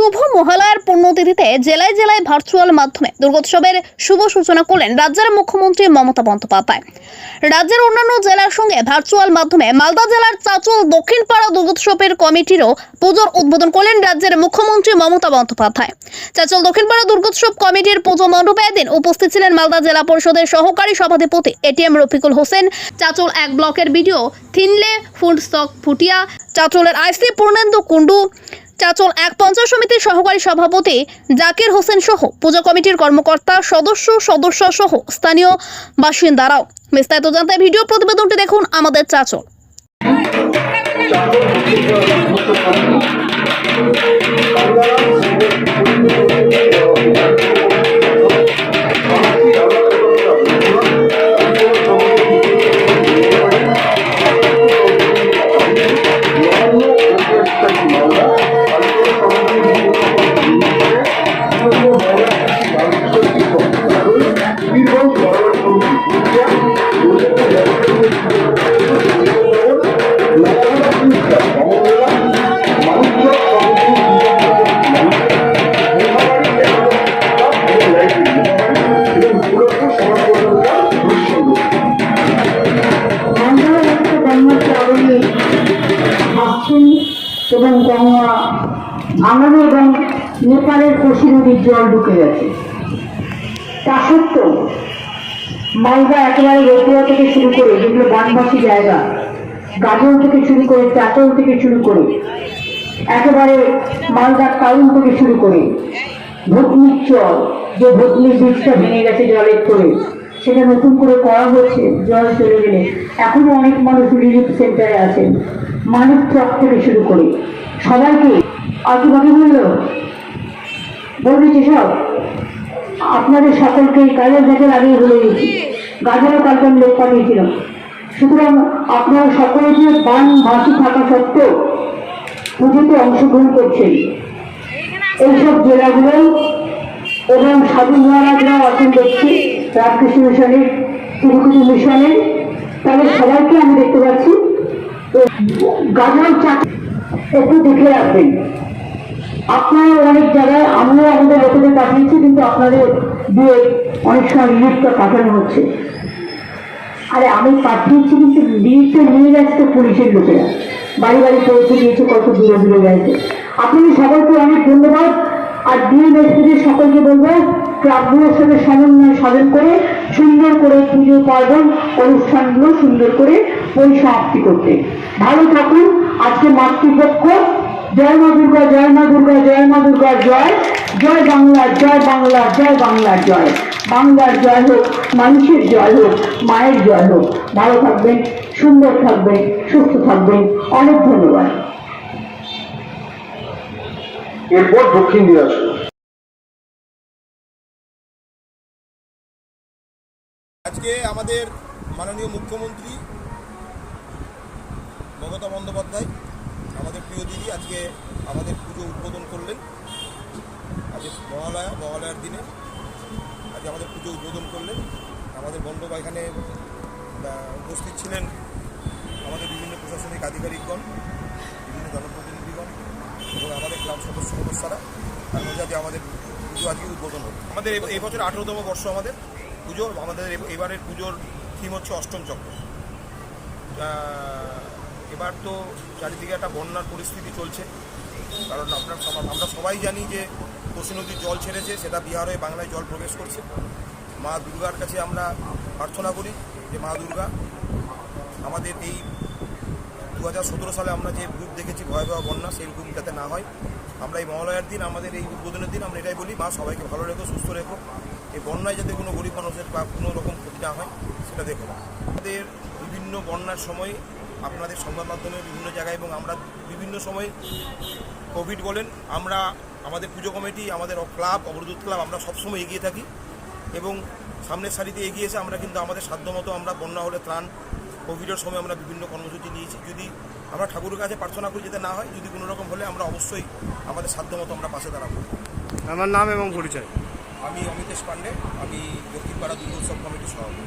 শুভ মহালয়ার পুণ্যতিথিতে জেলায় জেলায় ভার্চুয়াল মাধ্যমে দুর্গোৎসবের শুভ সূচনা করলেন রাজ্যের মুখ্যমন্ত্রী মমতা বন্দ্যোপাধ্যায়। রাজ্যের অন্যান্য জেলার সঙ্গে ভার্চুয়াল মাধ্যমে মালদা জেলার চাচল, দক্ষিণপাড়া দুর্গোৎসবের কমিটিরও পুজোর উদ্বোধন করলেন রাজ্যের মুখ্যমন্ত্রী মমতা বন্দ্যোপাধ্যায়। চাচল, দক্ষিণপাড়া দুর্গোৎসব কমিটির পুজো মণ্ডপে এদিন উপস্থিত ছিলেন মালদা জেলা পরিষদের সহকারী সভাধিপতি এটিএম রফিকুল হোসেন। চাচল এক ব্লকের বিডিও থিনলে ফুড স্টক ফুটিয়া। চাচলের আইসি পূর্ণেন্দু কুণ্ডু। চাচল এক পঞ্চায়েত সমিতির সহকারী সভাপতি জাকির হোসেন সহ পুজো কমিটির কর্মকর্তা সদস্য সদস্য সহ স্থানীয় বাসিন্দারাও। বিস্তারিত জানতে ভিডিও প্রতিবেদনটি দেখুন আমাদের চাচল। বাংলার ভাবছেন এবং গঙ্গা ভাঙানো এবং নেপালের কোশি নদীর জল ঢুকে গেছে। তা সত্ত্বেও মালদা একেবারে রতুয়া থেকে শুরু করে, যেগুলো বানবাসী জায়গা, গাজল থেকে শুরু করে, চাচল থেকে শুরু করে, একেবারে মালদার টাউন থেকে শুরু করে ভুতনির চর, যে ভুতনির বীজটা ভেঙে গেছে জলের করে সেটা নতুন করে করা হচ্ছে জল চলে গেলে এখনও অনেক মানুষ রিলিফ সেন্টারে আছেন। মানিক চক থেকে শুরু করে। সবাইকে আর কি বাকি বলল বলছি সব, আপনাদের সকলকে কাজের দেখের আগেই বলে দিয়েছি। গাজেরও কালকে আমি লোক পাঠিয়েছিলাম। সুতরাং আপনারা সকলে যে বান ভাসি থাকা সত্ত্বেও পুজোতে অংশগ্রহণ করছেন। এইসব জেলাগুলো এবং সাধু মহারাজরাও আছেন দেখছি, রামকৃষ্ণ মিশনের, তিরুপতি মিশনের। তাদের সবাইকে আমি দেখতে পাচ্ছি। গাজল চাক একটু দেখে রাখবেন আপনারা অনেক জায়গায়, আমিও আমাদের লোকেদের পাঠিয়েছি, কিন্তু আপনাদের দিয়ে অনেক সময় রিলিফটা পাঠানো হচ্ছে। আরে, আমি পাঠিয়েছি, কিন্তু রিলিফটা নিয়ে গেছে তো পুলিশের লোকেরা। বাড়ি বাড়ি পৌঁছে দিয়েছে, কত দূরে দূরে গেছে। আপনাদের সকলকে অনেক ধন্যবাদ। আর ডিএমএসপিদের সকলকে বলব, ক্লাবগুলোর সাথে সমন্বয় সাধন করে সুন্দর করে পুজো পার্বণ অনুষ্ঠানগুলো সুন্দর করে পরিসমাপ্তি করতে। ভালো থাকুন। আজকে মাতৃপক্ষ। জয় মা দুর্গা, জয় মা দুর্গা, জয় মা দুর্গা জয়। জয় বাংলা জয় বাংলা জয়, বাংলার জয়। বাংলার জয় হোক, মানুষের জয় হোক, মায়ের জয় হোক। ভালো থাকবেন, সুন্দর থাকবেন, সুস্থ থাকবেন। অনেক ধন্যবাদ। এরপর দক্ষিণ দিনাজপুর। আজকে আমাদের মাননীয় মুখ্যমন্ত্রী মমতা বন্দ্যোপাধ্যায়, আমাদের প্রিয় দিদি আজকে আমাদের পুজো উদ্বোধন করলেন। আজকে মহালয়া, মহালয়ার দিনে আজকে আমাদের পুজো উদ্বোধন করলেন। আমাদের বন্দ্যোপা এখানে উপস্থিত ছিলেন আমাদের বিভিন্ন প্রশাসনিক আধিকারিকগণ, বিভিন্ন জনপ্রতিনিধিগণ এবং আমাদের ক্লাব সদস্য সদস্যরা। তার মধ্যে আজকে আমাদের পুজো আজকে উদ্বোধন হলো। আমাদের এই বছর আঠেরোতম বর্ষ আমাদের। পুজো আমাদের এবারের পুজোর থিম হচ্ছে অষ্টম চক্র। এবার তো চারিদিকে একটা বন্যার পরিস্থিতি চলছে। কারণ আপনার আমরা সবাই জানি যে কোশি নদীর জল ছেড়েছে, সেটা বিহার হয়ে বাংলায় জল প্রবেশ করছে। মা দুর্গার কাছে আমরা প্রার্থনা করি যে মা দুর্গা, আমাদের এই দু হাজার সতেরো সালে আমরা যে রূপ দেখেছি, ভয়াবহ বন্যা, সেই রূপ যাতে না হয়, আমরা এই মহালয়ার দিন, আমাদের এই উদ্বোধনের দিন, আমরা এটাই বলি, মা সবাইকে ভালো রেখো, সুস্থ রেখো। এই বন্যায় যাতে কোনো গরিব মানুষের বা কোনো রকম ক্ষতি না হয়, সেটা দেখো। আমাদের বিভিন্ন বন্যার সময় আপনাদের সংবাদ মাধ্যমে বিভিন্ন জায়গায় এবং আমরা বিভিন্ন সময় কোভিড বলেন, আমরা আমাদের পুজো কমিটি, আমাদের ক্লাব, অবরোধ ক্লাব, আমরা সবসময় এগিয়ে থাকি এবং সামনের সারিতে এগিয়ে এসে আমরা কিন্তু আমাদের সাধ্যমতো আমরা বন্যা হলে ত্রাণ কোভিডের সময় আমরা বিভিন্ন কর্মসূচি নিয়েছি। যদি আমরা ঠাকুরের কাছে প্রার্থনা করি যেতে না হয়, যদি কোনো রকম হলে আমরা অবশ্যই আমাদের সাধ্যমতো আমরা পাশে দাঁড়াবো। আমার নাম এবং পরিচয়। আমি অমিতেশ পান্ডে আমি দক্ষিণপাড়া দুর্গোৎসব কমিটির সভাপতি।